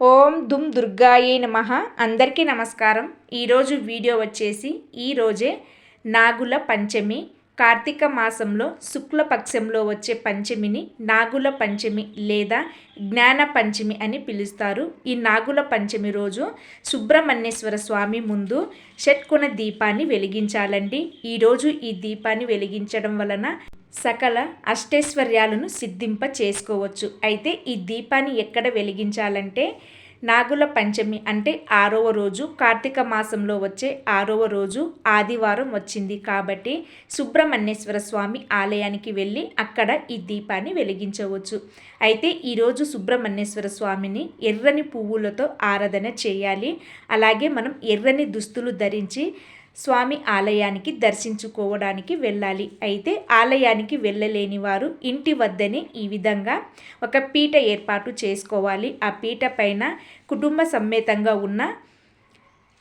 ఓం దుమ్ దుర్గాయే నమ. అందరికీ నమస్కారం. ఈరోజు వీడియో వచ్చేసి ఈరోజే నాగుల పంచమి. కార్తీక మాసంలో శుక్లపక్షంలో వచ్చే పంచమిని నాగుల పంచమి లేదా జ్ఞాన పంచమి అని పిలుస్తారు. ఈ నాగుల పంచమి రోజు సుబ్రహ్మణ్యేశ్వర స్వామి ముందు షట్కుణ దీపాన్ని వెలిగించాలండి. ఈరోజు ఈ దీపాన్ని వెలిగించడం వలన సకల అష్టైశ్వర్యాలను సిద్ధింప చేసుకోవచ్చు. అయితే ఈ దీపాన్ని ఎక్కడ వెలిగించాలంటే నాగుల పంచమి అంటే ఆరవ రోజు కార్తీక మాసంలో వచ్చే ఆరవ రోజు ఆదివారం వచ్చింది కాబట్టి సుబ్రహ్మణ్యేశ్వర స్వామి ఆలయానికి వెళ్ళి అక్కడ ఈ దీపాన్ని వెలిగించవచ్చు. అయితే ఈరోజు సుబ్రహ్మణ్యేశ్వర స్వామిని ఎర్రని పువ్వులతో ఆరాధన చేయాలి. అలాగే మనం ఎర్రని దుస్తులు ధరించి స్వామి ఆలయానికి దర్శించుకోవడానికి వెళ్ళాలి. అయితే ఆలయానికి వెళ్ళలేని వారు ఇంటి వద్దనే ఈ విధంగా ఒక పీట ఏర్పాటు చేసుకోవాలి. ఆ పీట పైన కుటుంబ సమేతంగా ఉన్న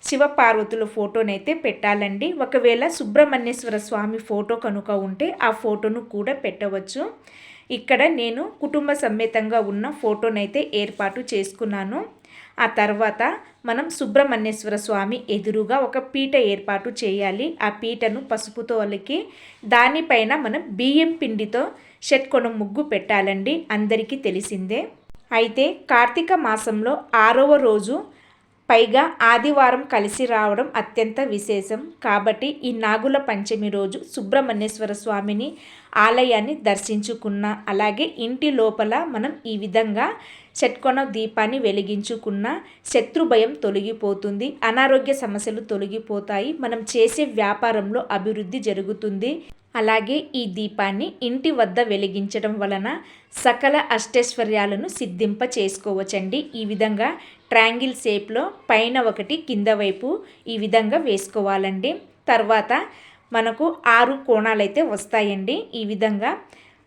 శివపార్వతుల ఫోటోనైతే పెట్టాలండి. ఒకవేళ సుబ్రహ్మణ్యేశ్వర స్వామి ఫోటో కనుక ఉంటే ఆ ఫోటోను కూడా పెట్టవచ్చు. ఇక్కడ నేను కుటుంబ సమేతంగా ఉన్న ఫోటోనైతే ఏర్పాటు చేసుకున్నాను. ఆ తర్వాత మనం సుబ్రహ్మణ్యేశ్వర స్వామి ఎదురుగా ఒక పీట ఏర్పాటు చేయాలి. ఆ పీటను పసుపుతో అలికి దానిపైన మనం బియ్యం పిండితో షట్కొన ముగ్గు పెట్టాలండి. అందరికీ తెలిసిందే. అయితే కార్తీక మాసంలో ఆరవ రోజు పైగా ఆదివారం కలిసి రావడం అత్యంత విశేషం. కాబట్టి ఈ నాగుల పంచమి రోజు సుబ్రహ్మణ్యేశ్వర స్వామిని ఆలయాన్ని దర్శించుకున్న అలాగే ఇంటి లోపల మనం ఈ విధంగా షట్కోణ దీపాన్ని వెలిగించుకున్న శత్రు భయం తొలగిపోతుంది. అనారోగ్య సమస్యలు తొలగిపోతాయి. మనం చేసే వ్యాపారంలో అభివృద్ధి జరుగుతుంది. అలాగే ఈ దీపాన్ని ఇంటి వద్ద వెలిగించడం వలన సకల అష్టైశ్వర్యాలను సిద్ధింప చేసుకోవచ్చండి ఈ విధంగా ట్రాంగిల్ షేప్లో పైన ఒకటి కింద వైపు ఈ విధంగా వేసుకోవాలండి. తర్వాత మనకు ఆరు కోణాలైతే వస్తాయండి. ఈ విధంగా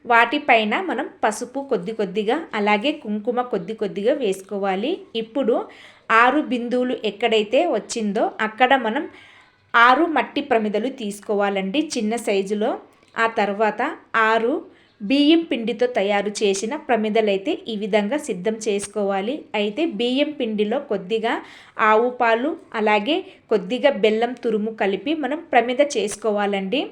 వాటిపైన మనం పసుపు కొద్ది కొద్దిగా అలాగే కుంకుమ కొద్ది కొద్దిగా వేసుకోవాలి. ఇప్పుడు ఆరు బిందువులు ఎక్కడైతే వచ్చిందో అక్కడ మనం ఆరు మట్టి ప్రమిదలు తీసుకోవాలండి చిన్న సైజులో. ఆ తర్వాత ఆరు బియ్యం పిండితో తయారు చేసిన ప్రమిదలైతే ఈ విధంగా సిద్ధం చేసుకోవాలి. అయితే బియ్యం పిండిలో కొద్దిగా ఆవు పాలు అలాగే కొద్దిగా బెల్లం తురుము కలిపి మనం ప్రమిద చేసుకోవాలండి.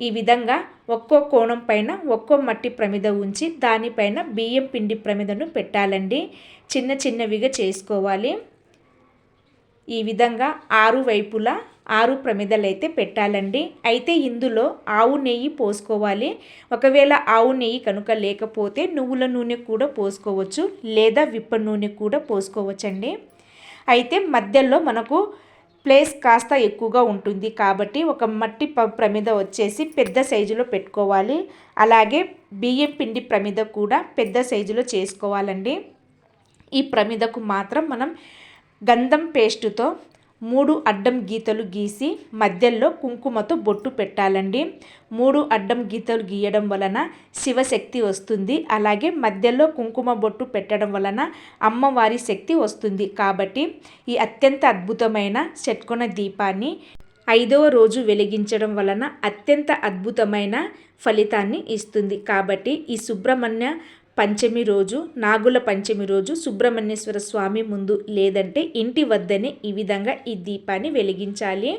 ఈ విధంగా ఒక్కో కోణం పైన ఒక్కో మట్టి ప్రమిద ఉంచి దానిపైన బియ్యం పిండి ప్రమిదను పెట్టాలండి. చిన్న చిన్నవిగా చేసుకోవాలి. ఈ విధంగా ఆరు వైపులా ఆరు ప్రమిదలైతే పెట్టాలండి. అయితే ఇందులో ఆవు నెయ్యి పోసుకోవాలి. ఒకవేళ ఆవు నెయ్యి కనుక లేకపోతే నువ్వుల నూనె కూడా పోసుకోవచ్చు లేదా విప్ప నూనె కూడా పోసుకోవచ్చండి. అయితే మధ్యలో మనకు ప్లేస్ కాస్త ఎక్కువగా ఉంటుంది కాబట్టి ఒక మట్టి ప్రమిద వచ్చేసి పెద్ద సైజులో పెట్టుకోవాలి. అలాగే బియ్యం పిండి ప్రమిద కూడా పెద్ద సైజులో చేసుకోవాలండి. ఈ ప్రమిదకు మాత్రం మనం గంధం పేస్టుతో మూడు అడ్డం గీతలు గీసి మధ్యలో కుంకుమతో బొట్టు పెట్టాలండి. మూడు అడ్డం గీతలు గీయడం వలన శివశక్తి వస్తుంది. అలాగే మధ్యలో కుంకుమ బొట్టు పెట్టడం వలన అమ్మవారి శక్తి వస్తుంది. కాబట్టి ఈ అత్యంత అద్భుతమైన షట్కొన దీపాన్ని ఐదవ రోజు వెలిగించడం వలన అత్యంత అద్భుతమైన ఫలితాన్ని ఇస్తుంది. కాబట్టి ఈ సుబ్రహ్మణ్య పంచమి రోజు నాగుల పంచమి రోజు సుబ్రహ్మణ్యేశ్వర స్వామి ముందు లేదంటే ఇంటి వద్దనే ఈ విధంగా ఈ దీపాన్ని వెలిగించాలి.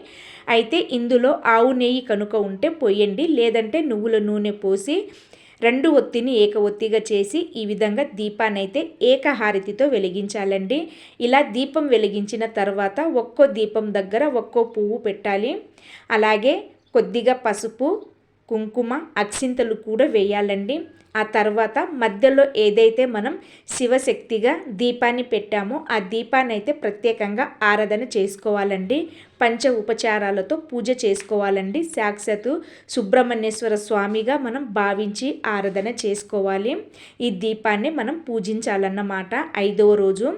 అయితే ఇందులో ఆవు నెయ్యి కనుక ఉంటే పోయండి లేదంటే నువ్వుల నూనె పోసి రెండు ఒత్తిని ఏక ఒత్తిగా చేసి ఈ విధంగా దీపాన్ని అయితే ఏకహారతితో వెలిగించాలండి. ఇలా దీపం వెలిగించిన తర్వాత ఒక్కో దీపం దగ్గర ఒక్కో పువ్వు పెట్టాలి. అలాగే కొద్దిగా పసుపు కుంకుమ అక్షింతలు కూడా వేయాలండి. ఆ తర్వాత మధ్యలో ఏదైతే మనం శివశక్తిగా దీపాన్ని పెట్టామో ఆ దీపాన్ని అయితే ప్రత్యేకంగా ఆరాధన చేసుకోవాలండి. పంచ ఉపచారాలతో పూజ చేసుకోవాలండి. సాక్షాత్తు సుబ్రహ్మణ్యేశ్వర స్వామిగా మనం భావించి ఆరాధన చేసుకోవాలి. ఈ దీపాన్ని మనం పూజించాలన్నమాట. ఐదవ రోజు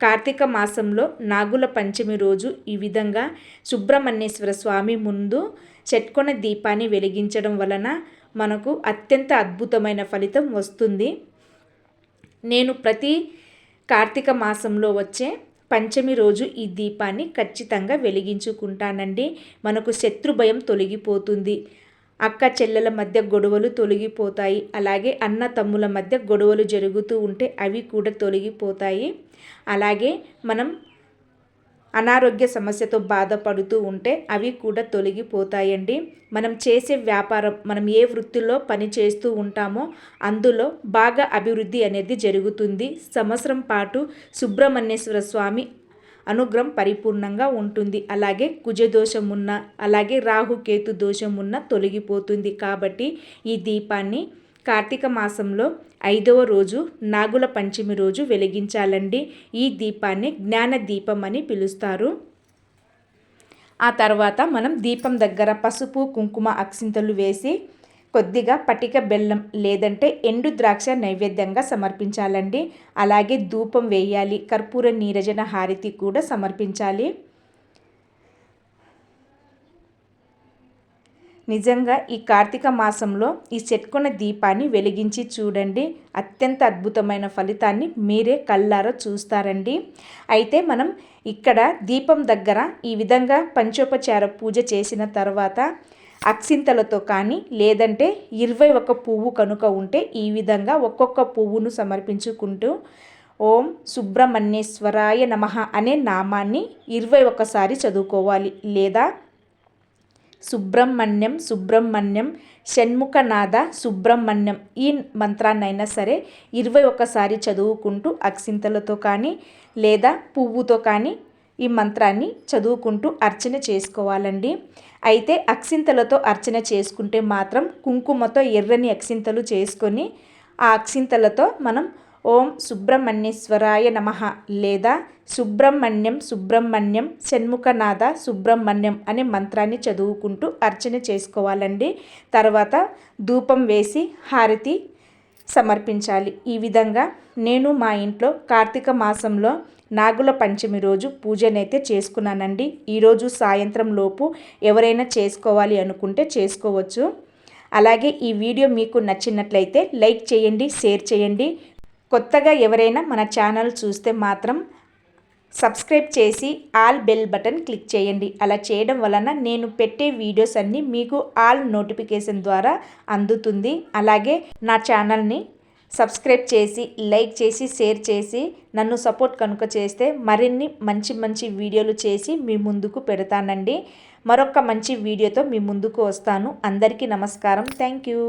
కార్తీక మాసంలో నాగుల పంచమి రోజు ఈ విధంగా సుబ్రహ్మణ్యేశ్వర స్వామి ముందు చెట్కొన దీపాన్ని వెలిగించడం వలన మనకు అత్యంత అద్భుతమైన ఫలితం వస్తుంది. నేను ప్రతి కార్తీక మాసంలో వచ్చే పంచమి రోజు ఈ దీపాన్ని ఖచ్చితంగా వెలిగించుకుంటానండి. మనకు శత్రు భయం తొలగిపోతుంది. అక్క చెల్లెల మధ్య గొడవలు తొలగిపోతాయి. అలాగే అన్న తమ్ముల మధ్య గొడవలు జరుగుతూ ఉంటే అవి కూడా తొలగిపోతాయి. అలాగే మనం అనారోగ్య సమస్యతో బాధపడుతూ ఉంటే అవి కూడా తొలగిపోతాయండి. మనం చేసే వ్యాపారం మనం ఏ వృత్తిలో పని చేస్తూ ఉంటామో అందులో బాగా అభివృద్ధి అనేది జరుగుతుంది. సంవత్సరం పాటు సుబ్రహ్మణ్యేశ్వర స్వామి అనుగ్రహం పరిపూర్ణంగా ఉంటుంది. అలాగే కుజదోషం ఉన్న అలాగే రాహుకేతు దోషం ఉన్న తొలగిపోతుంది. కాబట్టి ఈ దీపాన్ని కార్తీక మాసంలో ఐదవ రోజు నాగుల పంచమి రోజు వెలిగించాలండి. ఈ దీపాన్ని జ్ఞాన దీపం అని పిలుస్తారు. ఆ తర్వాత మనం దీపం దగ్గర పసుపు కుంకుమ అక్షింతలు వేసి కొద్దిగా పటిక బెల్లం లేదంటే ఎండు ద్రాక్ష నైవేద్యంగా సమర్పించాలండి. అలాగే ధూపం వేయాలి. కర్పూర నీరజన హారతి కూడా సమర్పించాలి. నిజంగా ఈ కార్తీక మాసంలో ఈ చెట్కొన దీపాన్ని వెలిగించి చూడండి. అత్యంత అద్భుతమైన ఫలితాన్ని మీరే కళ్ళారా చూస్తారండి. అయితే మనం ఇక్కడ దీపం దగ్గర ఈ విధంగా పంచోపచార పూజ చేసిన తర్వాత అక్షింతలతో కానీ లేదంటే ఇరవై ఒక పువ్వు కనుక ఉంటే ఈ విధంగా ఒక్కొక్క పువ్వును సమర్పించుకుంటూ ఓం సుబ్రహ్మణ్యేశ్వరాయ నమ అనే నామాన్ని ఇరవై ఒకసారి చదువుకోవాలి. లేదా సుబ్రహ్మణ్యం సుబ్రహ్మణ్యం షణ్ముఖనాథ సుబ్రహ్మణ్యం ఈ మంత్రాన్నైనా సరే ఇరవై ఒకసారి చదువుకుంటూ అక్సింతలతో కానీ లేదా పువ్వుతో కానీ ఈ మంత్రాన్ని చదువుకుంటూ అర్చన చేసుకోవాలండి. అయితే అక్సింతలతో అర్చన చేసుకుంటే మాత్రం కుంకుమతో ఎర్రని అక్సింతలు చేసుకొని ఆ అక్సింతలతో మనం ఓం సుబ్రహ్మణ్యేశ్వరాయ నమ లేదా సుబ్రహ్మణ్యం సుబ్రహ్మణ్యం షణ్ముఖనాథ సుబ్రహ్మణ్యం అనే మంత్రాన్ని చదువుకుంటూ అర్చన చేసుకోవాలండి. తర్వాత ధూపం వేసి హారతి సమర్పించాలి. ఈ విధంగా నేను మా ఇంట్లో కార్తీక మాసంలో నాగుల పంచమి రోజు పూజనైతే చేసుకున్నానండి. ఈరోజు సాయంత్రం లోపు ఎవరైనా చేసుకోవాలి అనుకుంటే చేసుకోవచ్చు. అలాగే ఈ వీడియో మీకు నచ్చినట్లయితే లైక్ చేయండి షేర్ చేయండి. కొత్తగా ఎవరైనా మన ఛానల్ చూస్తే మాత్రం సబ్స్క్రైబ్ చేసి ఆల్ బెల్ బటన్ క్లిక్ చేయండి. అలా చేయడం వలన నేను పెట్టే వీడియోస్ అన్నీ మీకు ఆల్ నోటిఫికేషన్ ద్వారా అందుతుంది. అలాగే నా ఛానల్ని సబ్స్క్రైబ్ చేసి లైక్ చేసి షేర్ చేసి నన్ను సపోర్ట్ కనుక చేస్తే మరిన్ని మంచి మంచి వీడియోలు చేసి మీ ముందుకు పెడతానండి. మరొక మంచి వీడియోతో మీ ముందుకు వస్తాను. అందరికీ నమస్కారం. Thank you.